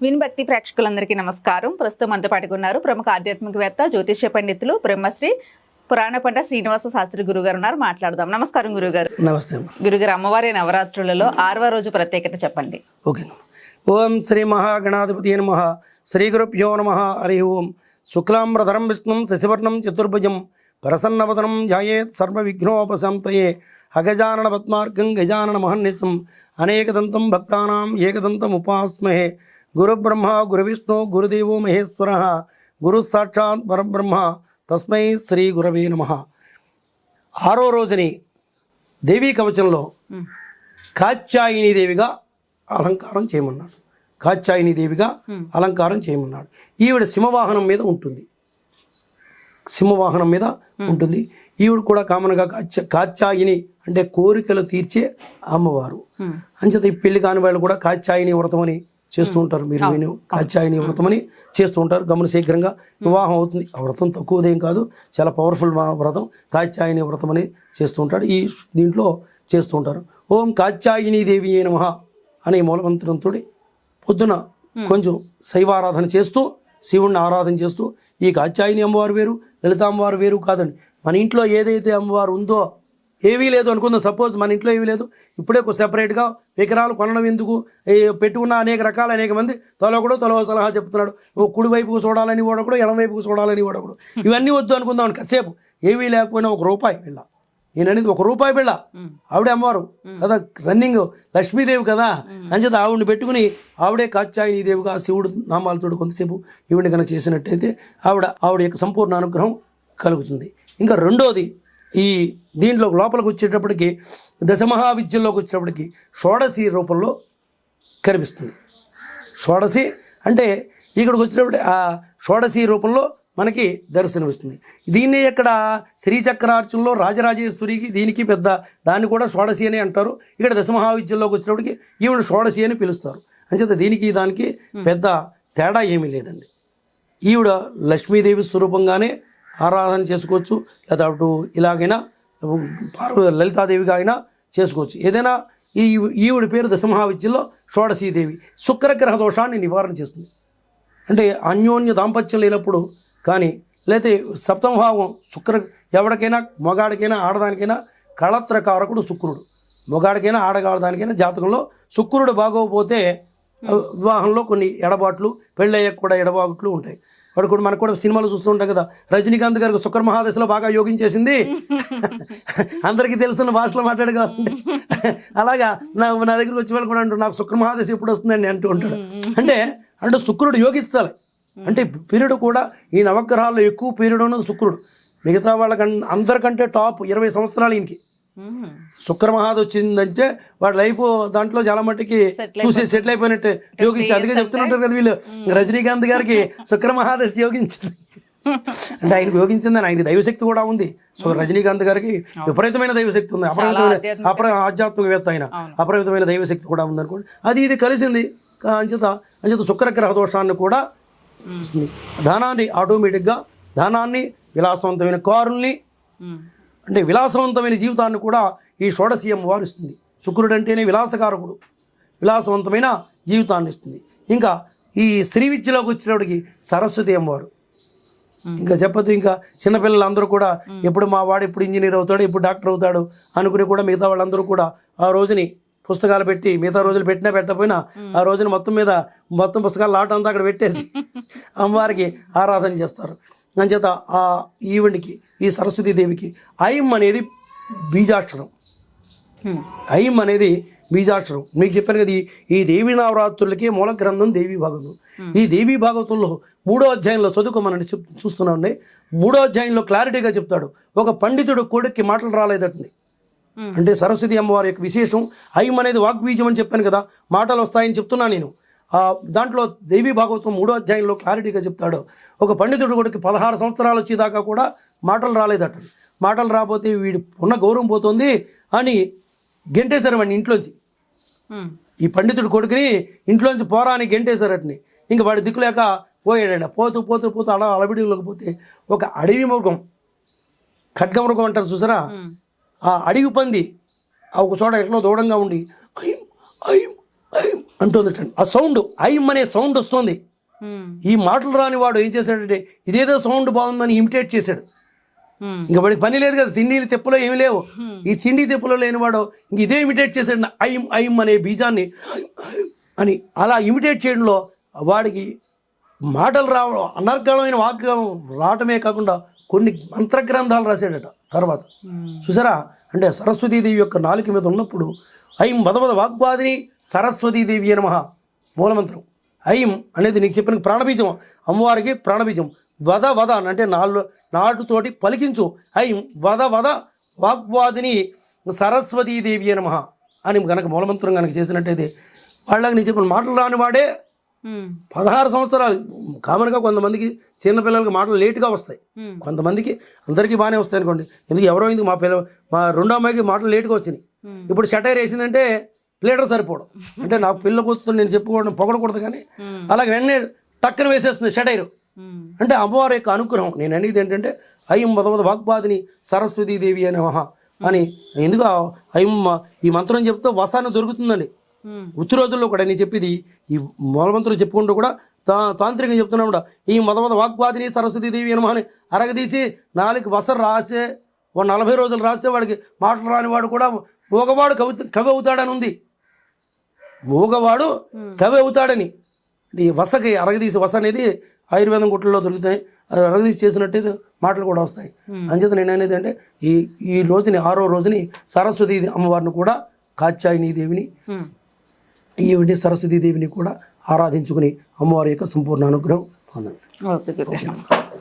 వినుభక్తి ప్రేక్షకులందరికీ నమస్కారం. ప్రస్తుతం మనతో పాటుకున్నారు ప్రముఖ ఆధ్యాత్మికవేత్త జ్యోతిష్య పండితులు బ్రహ్మశ్రీ పురాణ పంట శ్రీనివాస శాస్త్రి గురుగారు ఉన్నారు. మాట్లాడదాం. నమస్కారం గురుగారు. నమస్తే గురుగారు అమ్మవారి నవరాత్రులలో ఆరవ రోజు ప్రత్యేకత చెప్పండి. ఓకే ఓం శ్రీ మహాగణాధిపతి నమ. శ్రీ గురుభ్యో నమ. హరి ఓం. శుక్లాంబరధరం విష్ణుం శశివర్ణం చతుర్భుజం ప్రసన్నవదనం ధ్యాయేత్ సర్వ విఘ్నోపశాంతయే అగజానన పద్మార్గం గజానన మహన్నిసం అనేకదంతం భక్తానాం ఏకదంతం ఉపాస్మహే గురుబ్రహ్మ గురువిష్ణు గురుదేవో మహేశ్వర గురు సాక్షాత్ పరబ్రహ్మ తస్మై శ్రీ గురవే నమ ఆరో రోజుని దేవీ కవచంలో కాత్యాయిని దేవిగా అలంకారం చేయమన్నాడు. కాత్యాయిని దేవిగా అలంకారం చేయమన్నాడు. ఈవిడ సింహవాహనం మీద ఉంటుంది. సింహవాహనం మీద ఉంటుంది. ఈవిడ కూడా కామన్గా కాత్య కాత్యాయిని అంటే కోరికలు తీర్చే అమ్మవారు. అంచేత ఈ పెళ్ళి కాని వాళ్ళు కూడా కాత్యాయిని వ్రతమని చేస్తూ ఉంటారు. మీరు విని కాత్యాయిని వ్రతమని చేస్తూ ఉంటారు. గమన శీఘ్రంగా వివాహం అవుతుంది. ఆ వ్రతం తక్కువదేం కాదు. చాలా పవర్ఫుల్ వ్రతం. కాత్యాయిని వ్రతం అని చేస్తూ ఉంటాడు. ఈ దీంట్లో చేస్తూ ఉంటారు. ఓం కాత్యాయిని దేవి ఏ నమః అనే మూలమంత్రంతో పొద్దున కొంచెం శైవారాధన చేస్తూ శివుణ్ణి ఆరాధన చేస్తూ ఈ కాత్యాయిని అమ్మవారు వేరు లలిత అమ్మవారు వేరు కాదండి. మన ఇంట్లో ఏదైతే అమ్మవారు ఉందో ఏవీ లేదు అనుకుందాం. సపోజ్ మన ఇంట్లో ఏమీ లేదు. ఇప్పుడే ఒక సెపరేట్గా విగ్రహాలు కొనడం ఎందుకు? పెట్టుకున్న అనేక రకాల అనేక మంది తొలొకడు తొలవ సలహా చెప్తున్నాడు. కుడి వైపుకు చూడాలని వాడకూడదు ఎడం వైపుకు చూడాలని వాడకూడదు ఇవన్నీ వద్దు అనుకుందాం. కాసేపు ఏవీ లేకపోయినా ఒక రూపాయి వెళ్ళ నేను అనేది ఒక రూపాయి బిళ్ళ ఆవిడే అమ్మవారు. కదా రన్నింగ్ లక్ష్మీదేవి కదా. అంచేత ఆవిడని పెట్టుకుని ఆవిడే కాత్యాయని దేవిగా శివుడు నామాలతో కొంతసేపు ఈవిడ కనుక చేసినట్టయితే ఆవిడ ఆవిడ యొక్క సంపూర్ణ అనుగ్రహం కలుగుతుంది. ఇంకా రెండోది ఈ దీంట్లో లోపలికి వచ్చేటప్పటికి దశమహావిద్యల్లోకి వచ్చేటప్పటికి షోడశి రూపంలో కనిపిస్తుంది. షోడశి అంటే ఇక్కడికి వచ్చినప్పుడు ఆ షోడశి రూపంలో మనకి దర్శనమిస్తుంది దీన్ని ఇక్కడ శ్రీచక్రార్చనలో రాజరాజేశ్వరికి దీనికి పెద్ద దాన్ని కూడా షోడశి అని అంటారు. ఇక్కడ దశమహావిద్యంలోకి వచ్చినప్పటికి ఈవిడ షోడశి అని పిలుస్తారు. అంచేత దీనికి దానికి పెద్ద తేడా ఏమీ లేదండి. ఈవిడ లక్ష్మీదేవి స్వరూపంగానే ఆరాధన చేసుకోవచ్చు లేదా అటు ఇలాగైనా పార్వ లలితాదేవిగా అయినా చేసుకోవచ్చు. ఏదైనా ఈ ఈవిడ పేరు దశమహావిద్యలో షోడశీదేవి శుక్రగ్రహ దోషాన్ని నివారణ చేస్తుంది. అంటే అన్యోన్య దాంపత్యం లేనప్పుడు కానీ లేకపోతే సప్తమ భావం శుక్ర ఎవరికైనా మగాడికైనా ఆడదానికైనా కళత్రకారకుడు శుక్రుడు. మగాడికైనా ఆడగాడదానికైనా జాతకంలో శుక్రుడు బాగోకపోతే వివాహంలో కొన్ని ఎడబాట్లు పెళ్ళయ్యాక కూడా ఎడబాట్లు ఉంటాయి. వాడు కూడా మనకు కూడా సినిమాలు చూస్తూ ఉంటాం కదా. రజనీకాంత్ గారికి శుక్ర మహాదశలో బాగా యోగించేసింది అందరికీ తెలుస్తున్న భాషలో మాట్లాడు కాబట్టి అలాగా నా నా దగ్గరికి వచ్చి వాళ్ళు కూడా అంటారు నాకు శుక్ర మహాదశ ఎప్పుడు వస్తుందండి? అంటూ ఉంటాడు. అంటే అంటే శుక్రుడు యోగించాలి అంటే పీరియడ్ కూడా ఈ నవగ్రహాల్లో ఎక్కువ పీరియడ్ ఉన్నది శుక్రుడు. మిగతా వాళ్ళకం అందరికంటే టాప్ ఇరవై సంవత్సరాలు ఈయనకి. శుక్ర మహాద వచ్చిందంటే వాడి లైఫ్ దాంట్లో చాలా మట్టుకి చూసి సెటిల్ అయిపోయినట్టు. యోగిస్తే అందుకే చెప్తుంటారు కదా వీళ్ళు. రజనీకాంత్ గారికి శుక్ర మహాదశ యోగించింది. అంటే ఆయనకు యోగించిందని ఆయనకి దైవశక్తి కూడా ఉంది. సో రజనీకాంత్ గారికి విపరీతమైన దైవశక్తి ఉంది. అపరిమితమైన అపర ఆధ్యాత్మికవేత్త ఆయన. అపరిమితమైన దైవశక్తి కూడా ఉంది అనుకోండి. అది ఇది కలిసింది. అంచేత అంచేత శుక్రగ్రహ దోషాన్ని కూడా ఇస్తుంది ధనాన్ని ఆటోమేటిక్గా ధనాన్ని విలాసవంతమైన కారుల్ని అంటే విలాసవంతమైన జీవితాన్ని కూడా ఈ షోడశీయం వారు ఇస్తుంది శుక్రుడు అంటేనే విలాసకారకుడు. విలాసవంతమైన జీవితాన్ని ఇస్తుంది. ఇంకా ఈ శ్రీ విద్యలోకి వచ్చినప్పటికి సరస్వతి అమ్మవారు. ఇంకా చెప్పదు ఇంకా చిన్నపిల్లలు అందరూ కూడా ఎప్పుడు మా వాడు ఎప్పుడు ఇంజనీర్ అవుతాడు ఎప్పుడు డాక్టర్ అవుతాడు అనుకుని కూడా మిగతా వాళ్ళందరూ కూడా ఆ రోజుని పుస్తకాలు పెట్టి మిగతా రోజులు పెట్టినా పెట్టకపోయినా ఆ రోజున మొత్తం మీద మొత్తం పుస్తకాలు లాట అంతా అక్కడ పెట్టేసి అమ్మవారికి ఆరాధన చేస్తారు. అంచేత ఆ ఈవెంట్కి ఈ సరస్వతీ దేవికి ఐం అనేది బీజాక్షరం. ఐం అనేది బీజాక్షరం. మీకు చెప్పాను కదా ఈ- దేవి నవరాత్రులకి మూల గ్రంథం దేవి భాగవతం ఈ దేవి భాగవతంలో మూడో అధ్యాయంలో చదువుకోమని చెప్ చూస్తున్నాండి మూడో అధ్యాయంలో క్లారిటీగా చెప్తాడు. ఒక పండితుడు కొడుక్కి మాటలు రాలేదటండి. అంటే సరస్వతి అమ్మవారి యొక్క విశేషం ఐం అనేది వాగ్బీజం అని చెప్పాను కదా మాటలు వస్తాయని చెప్తున్నా నేను. దాంట్లో దేవి భాగవతం మూడో అధ్యాయంలో క్లారిటీగా చెప్తాడు. ఒక పండితుడు కొడుకు పదహారు సంవత్సరాలు వచ్చేదాకా కూడా మాటలు రాలేదట. మాటలు రాకపోతే వీడి ఉన్న గౌరవం పోతుంది అని గెంటేశారు వాడిని ఇంట్లోంచి. ఈ పండితుడు కొడుకుని ఇంట్లోంచి పోరా అని గెంటేశారటని. ఇంక వాడి దిక్కులేక పోయాడండి పోతూ పోతూ పోతూ అలా అలవిడిలోకి పోతే ఒక అడవి మృగం ఖడ్గమృగం అంటారు చూసారా? ఆ అడవి పంది ఆ ఒక చోట ఎట్లా దూరంగా ఉండి అయ్యం అయ్యం అయ్యం అంటుందటండి ఆ సౌండ్ ఐం అనే సౌండ్ వస్తుంది. ఈ మాటలు రాని వాడు ఏం చేశాడంటే ఇదేదో సౌండ్ బాగుందని ఇమిటేట్ చేశాడు. ఇంకా వాడికి పని లేదు కదా తిండి తిప్పులో ఏమి లేవు. ఈ తిండి తిప్పులో లేనివాడు ఇంక ఇదే ఇమిటేట్ చేశాడు. ఐం ఐం అనే బీజాన్ని అని అలా ఇమిటేట్ చేయడంలో వాడికి మాటలు రావడం అనర్గళమైన వాక్యం రావటమే కాకుండా కొన్ని మంత్రగ్రంథాలు రాశాడట తర్వాత. చూసారా? అంటే సరస్వతీదేవి యొక్క నాలుక మీద ఉన్నప్పుడు ఐం వదవద వాగ్వాదిని సరస్వతీదేవి నమ. మూలమంత్రం. ఐం అనేది నీకు చెప్పిన ప్రాణబీజం. అమ్మవారికి ప్రాణబీజం. వద వద అంటే నాలుగు నాటుతోటి పలికించు. ఐం వద వద వాగ్వాదిని సరస్వతీదేవి నమ అని గనక మూలమంత్రం కనుక చేసినట్టయితే వాళ్ళకి నేను చెప్పిన మాటలు రాని వాడే పదహారు సంవత్సరాలు. కామన్గా కొంతమందికి చిన్నపిల్లలకి మాటలు లేటుగా వస్తాయి. కొంతమందికి అందరికీ బాగానే వస్తాయి అనుకోండి. ఎందుకు ఎవరో ఎందుకు మా పిల్ల మా రెండో అమ్మాయికి మాటలు లేట్గా వచ్చినాయి. ఇప్పుడు షటైర్ వేసిందంటే ప్లేటర్ సరిపోవడం అంటే నాకు పిల్ల కూతురు నేను చెప్పుకోవడం పొగడకూడదు కానీ. అలాగే వెంటనే టక్కన వేసేస్తుంది షటైర్. అంటే అమ్మవారి యొక్క అనుగ్రహం. నేను అనేది ఏంటంటే అయ్యం వదవద వాగ్బాదిని సరస్వతీదేవి అనే మహా అని ఎందుకు ఆ అయ్యం ఈ మంత్రం చెప్తే వసాన్ని దొరుకుతుందండి. ఉత్తి రోజుల్లో కూడా నేను చెప్పేది ఈ మూలమంత్రులు చెప్పుకుంటూ కూడా తా తాంత్రికం చెప్తున్నా కూడా. ఈ మొదమొద వాగ్వాదిని సరస్వతీదేవి అని అని అరగదీసి నాలుగు వసరు రాసే ఓ నలభై రోజులు రాస్తే వాడికి మాటలు రాని వాడు కూడా మూగవాడు కవి కవి అవుతాడని ఉంది. మూగవాడు కవి అవుతాడని ఈ వసకి అరగదీసి వస అనేది ఆయుర్వేదం గుట్లలో దొరుకుతాయి. అది అరగదీసి చేసినట్టయితే మాటలు కూడా వస్తాయి. అంచేత నేను అనేది అంటే ఈ ఈ రోజుని ఆరో రోజుని సరస్వతి అమ్మవారిని కూడా కాత్యాయని దేవిని. ఈవిడి సరస్వతీ దేవిని కూడా ఆరాధించుకుని అమ్మవారి యొక్క సంపూర్ణ అనుగ్రహం పొందండి. ఓకే.